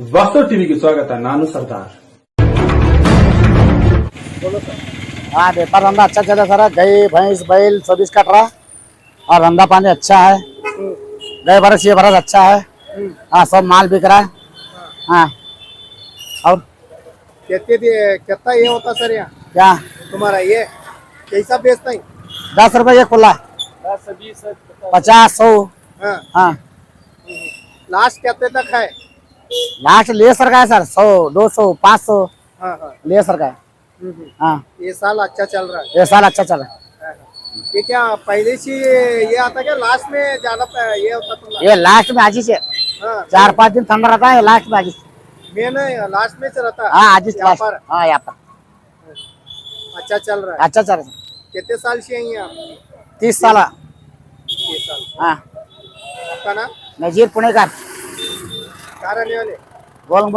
वास्तव टीवी के स्वागत है ನಾನು सरदार हाँ व्यापार धंधा अच्छा चला सर। गई भैंस बैल चौबीस कट रहा और धंधा पानी अच्छा है। गए बरस ये बरस अच्छा है। हाँ सब माल बिक रहा है। हाँ। और? कहते थे कितना ये होता सर यहाँ। क्या? तुम्हारा ये कैसा बेचता है? दस रुपए ये खुला दस बीस पचास। सौ। हाँ।, हाँ। लास्ट कितने तक है। लास्ट ले सर का है सर? सौ दो सौ पाँच सौ हाँ हाँ ले का है. ये साल अच्छा चल रहा. है ये साल अच्छा चला हाँ, हाँ। ये क्या पहले से ये आता क्या लास्ट में ज़्यादा ये होता ये लास्ट में आजी से हाँ. चार पाँच दिन ठंडा रहता है लास्ट में आजी मेन लास्ट में से रहता. हाँ आजी हाँ यहाँ पर अच्छा चल रहा. है अच्छा चल रहा. है कितने साल से हैं आप? तीस साल. ये साल. हाँ. आपका नाम? नजीर पुणेकर. ಗೋಲ್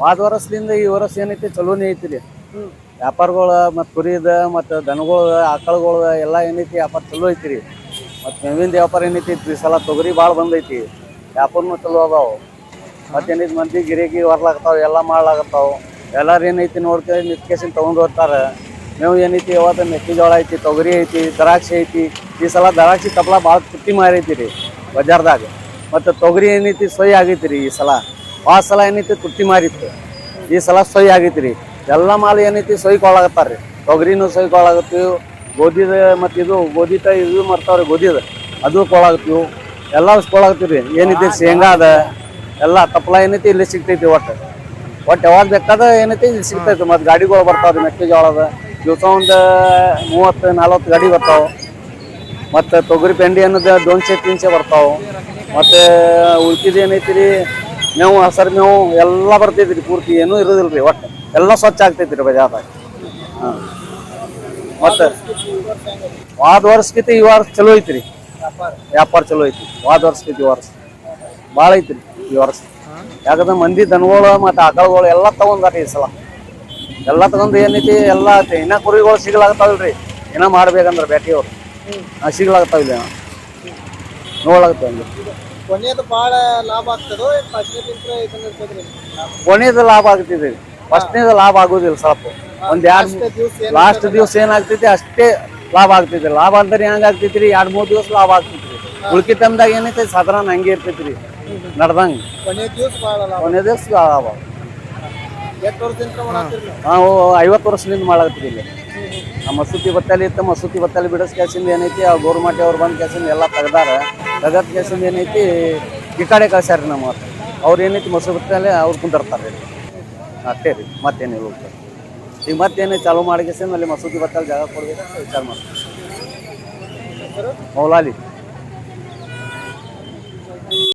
ಹೋದ ವರ್ಷದಿಂದ ಈ ವರ್ಷ ಏನೈತಿ? ಚಲೋನೇ ಐತಿ ರೀ ವ್ಯಾಪಾರಗಳ ಮತ್ತು ಕುರಿದ ಮತ್ತು ದನಗಳ ಆಕಳುಗಳ ಎಲ್ಲ ಏನೈತಿ? ವ್ಯಾಪಾರ ಚಲೋ ಐತಿ ರೀ. ಮತ್ತು ಮೇವಿಂದ ವ್ಯಾಪಾರ ಏನೈತಿ? ಈ ಸಲ ತೊಗರಿ ಭಾಳ ಬಂದೈತಿ. ವ್ಯಾಪಾರನೂ ಚಲೋ ಅದಾವು. ಮತ್ತೇನೈತಿ ಮಂದಿ ಗಿರಿಗಿ ಹೊರ್ಲಾಗ್ತಾವೆ ಎಲ್ಲ ಮಾಡ್ಲಾಗತ್ತಾವೆ ಎಲ್ಲರೂ ಏನೈತಿ ನೋಡ್ತೀವಿ ನಿತ್ಕೇಸಿನ ತೊಗೊಂಡು ಹೋಗ್ತಾರೆ. ಮೇವು ಏನೈತಿ? ಯಾವಾಗ ಮೆಕ್ಕೆಜೋಳ ಐತಿ ತೊಗರಿ ಐತಿ ದ್ರಾಕ್ಷಿ ಐತಿ. ಈ ಸಲ ದ್ರಾಕ್ಷಿ ತಪ್ಪಲ ಭಾಳ ತುಟ್ಟಿ ಮಾರೈತಿ ರೀ ಬಜಾರ್ದಾಗ. ಮತ್ತು ತೊಗರಿ ಏನೈತಿ, ಸೊಯ್ ಆಗೈತಿ ರೀ ಈ ಸಲ. ಆ ಸಲ ಏನೈತಿ, ತುಟ್ಟಿ ಮಾರಿತ್ತು. ಈ ಸಲ ಸೊಯ್ ಆಗೈತಿ ರೀ. ಎಲ್ಲ ಮಾಲ್ ಏನೈತಿ, ಸೊಯ್ ಕೊಳ್ಳಾಗತ್ತಾರ ರೀ. ತೊಗರಿನೂ ಸೊಯ್ ಕೊಳ್ಳಾಗತ್ತೀವಿ ಗೋಧಿದ ಮತ್ತು ಇದು, ಗೋಧಿ ತ ಇದು ಮಾಡ್ತಾವ್ರಿ ಗೋಧಿದ. ಅದು ಕೊಳಾಗತ್ತೀವಿ ಎಲ್ಲ ಕೊಳಾಗತ್ತೀವಿ ರೀ. ಏನೈತಿ, ಶೇಂಗಾ ಅದ. ಎಲ್ಲ ತಪ್ಪಲ ಏನೈತಿ, ಇಲ್ಲಿ ಸಿಗ್ತೈತಿ ಒಟ್ಟು. ಒಟ್ಟು ಯಾವಾಗ ಬೇಕಾದ ಏನೈತಿ, ಇಲ್ಲಿ ಸಿಗ್ತೈತಿ. ಮತ್ತು ಗಾಡಿಗಳು ಬರ್ತಾವ್ರಿ ಮೆಕ್ಕೆಜೋಳದ. ದಿವಸ ಒಂದು ಮೂವತ್ತು, ನಲ್ವತ್ತು ಗಾಡಿ ಬರ್ತಾವೆ. ಮತ್ತು ತೊಗರಿ ಪೆಂಡಿ ಅನ್ನೋದು ದೊನ್ಸೆ ತಿನ್ಸೆ ಬರ್ತಾವೆ. ಮತ್ತು ಉಳ್ಕಿದೇನೈತಿ ರೀ ಮೇವು ಹಸರು ಮೇವು ಎಲ್ಲ ಬರ್ತೈತಿ ಪೂರ್ತಿ ಏನೂ ಇರೋದಿಲ್ಲ ರೀ ಒಟ್ಟು. ಎಲ್ಲ ಸ್ವಚ್ಛ ಆಗ್ತೈತಿ ರೀ ಬಜಾರ್ದಾಗ ಹಾಂ. ಮತ್ತು ವಾದ ವರ್ಷಕ್ಕಿಂತ ಈ ವರ್ಷ ಚಲೋ ಐತಿ ರೀ ವ್ಯಾಪಾರ ಚಲೋ ಐತಿ ವಾದ ವರ್ಷಕ್ಕಿಂತ ಈ ವರ್ಷ. ಭಾಳ ಐತಿ ಈ ವರ್ಷ. ಯಾಕಂದ್ರೆ ಮಂದಿ ದನಗಳು ಮತ್ತು ಆಕಳುಗಳು ಎಲ್ಲ ತಗೊಂಡಾರ ಈ ಸಲ. ಎಲ್ಲ ತಗೊಂಡು ಏನೈತಿ ಎಲ್ಲ ಇನ್ನೂ ಇನ್ನ ಕುರಿಗಳು ಸಿಗ್ಲಾಗ್ತಾವಲ್ರಿ. ಏನೋ ಮಾಡ್ಬೇಕಂದ್ರೆ ಬೇಟೆಯವ್ರು. ಸಿಗ್ಲಾಗ್ತಾವಿಲ್ಲ ನೋಡ್ಲಾಗತ್ತಾವ ಕೊನೆಯದು ಭಾಳ ಲಾಭ ಆಗ್ತದೋ? ಫಸ್ಟ್ನೇದಿಂತ್ರ ಇದನ್ನ ಇರ್ತದ್ರಿ ಕೊನೆಯದು ಲಾಭ ಫಸ್ಟ್ನೇದು ಲಾಭ ಆಗೋದಿಲ್ಲ ಸ್ವಲ್ಪ. ಒಂದ್ ಎರಡು ಲಾಸ್ಟ್ ದಿವಸ ಏನಾಗ್ತೈತಿ ಅಷ್ಟೇ ಲಾಭ ಆಗ್ತೈತಿ ಲಾಭ ಅಂದ್ರೆ ಹೆಂಗ್ ಆಗ್ತೈತಿ ರೀ ಎರಡ್ ಮೂರ್ ದಿವಸ ಲಾಭ ಆಗ್ತೈತಿ ಉಳ್ಕಿ ಟೈಮ್ದಾಗ ಏನೈತಿ? ಸಾಧಾರಣ ಹಂಗೆ ಇರ್ತೈತಿ ರೀ ನಡ್ದಂಗ ದಿವಸ ಕೊನೆ ದಿವಸ ಲಾಭ. ನಾವು ಐವತ್ತು ವರ್ಷದಿಂದ ಮಾಡಾಕತ್ತೀವಿ ಇಲ್ಲಿ. ಆ ಮಸೂತಿ ಬತ್ತಲಿ ಇತ್ತು ಮಸೂತಿ ಬತ್ತಲಿ ಬಿಡಿಸ್ ಕ್ಯಾಸಿಂದ ಏನೈತಿ ಆ ಗೋರ್ಮಾಟಿ ಅವ್ರು ಬಂದ್ ಕ್ಯಾಸಿಂದ ಎಲ್ಲ ತೆಗ್ದಾರ. ತೆಗದ್ ಕೇಸಿಂದ ಏನೈತಿ ಈ ಕಡೆ ಕಳ್ಸ್ಯಾರ ನಮ್ಮ ಅವ್ರು. ಏನೈತಿ ಮೊಸರು ಬರ್ತಾರೆ ಅವ್ರು ಕುಂದಿರ್ತಾರೆ ರೀ. ಅಷ್ಟೇ ರೀ ಮತ್ತೇನಿಲ್ಲ ಹೋಗ್ತಾರೆ ಈಗ ಮತ್ತೇನು ಚಾಲೂ ಮಾಡಿ ಅಲ್ಲಿ ಮಸೂದಿ ಬತ್ತಲ್ಲಿ ಜಾಗ ಕೊಡ್ಬೇಕು ವಿಚಾರ ಮಾಡ್ತಾರೆ ಮೌಲಾಲಿ.